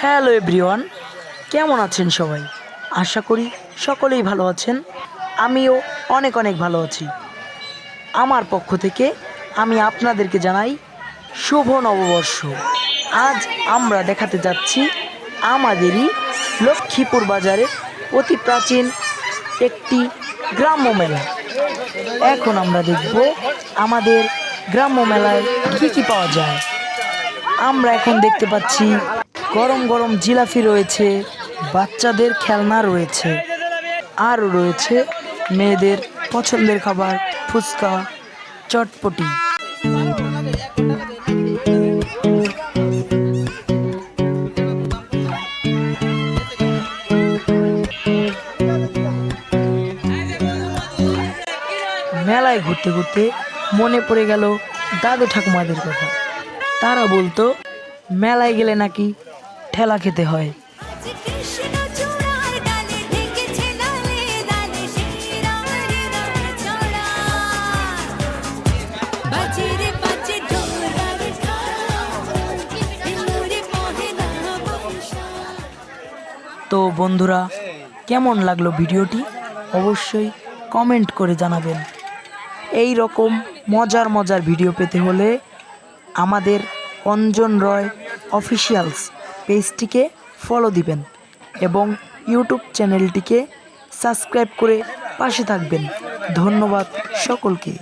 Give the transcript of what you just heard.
Hello everyone, কেমন আছেন সবাই? আশা করি সকলেই ভালো আছেন। আমিও অনেক অনেক ভালো আছি। আমার পক্ষ থেকে আমি আপনাদেরকে জানাই শুভ নববর্ষ। আজ আমরা দেখাতে যাচ্ছি আমাদেরই লক্ষ্মীপুর বাজারে অতি প্রাচীন একটি গ্রাম্য মেলা। এখন আমরা দেখব আমাদের গ্রাম্য মেলায় কী কী পাওয়া যায়। আমরা এখন দেখতে পাচ্ছি গরম গরম জিলাপি রয়েছে, বাচ্চাদের খেলনা রয়েছে, আর রয়েছে মেয়েদের পছন্দের খাবার, ফুচকা, চটপটি। মেলায় ঘুরতে ঘুরতে মনে পড়ে গেল দাদু ঠাকুমাদের কথা। তারা বলতো, মেলায় গেলে নাকি ঠেলা খেতে হয়। তো বন্ধুরা কেমন লাগল ভিডিওটি? অবশ্যই কমেন্ট করে জানাবেন। এই রকম মজার মজার ভিডিও পেতে হলে আমাদের অঞ্জন রয় অফিসিয়ালস পেজটিকে ফলো দিবেন এবং ইউটিউব চ্যানেলটিকে সাবস্ক্রাইব করে পাশে থাকবেন। ধন্যবাদ সকলকে।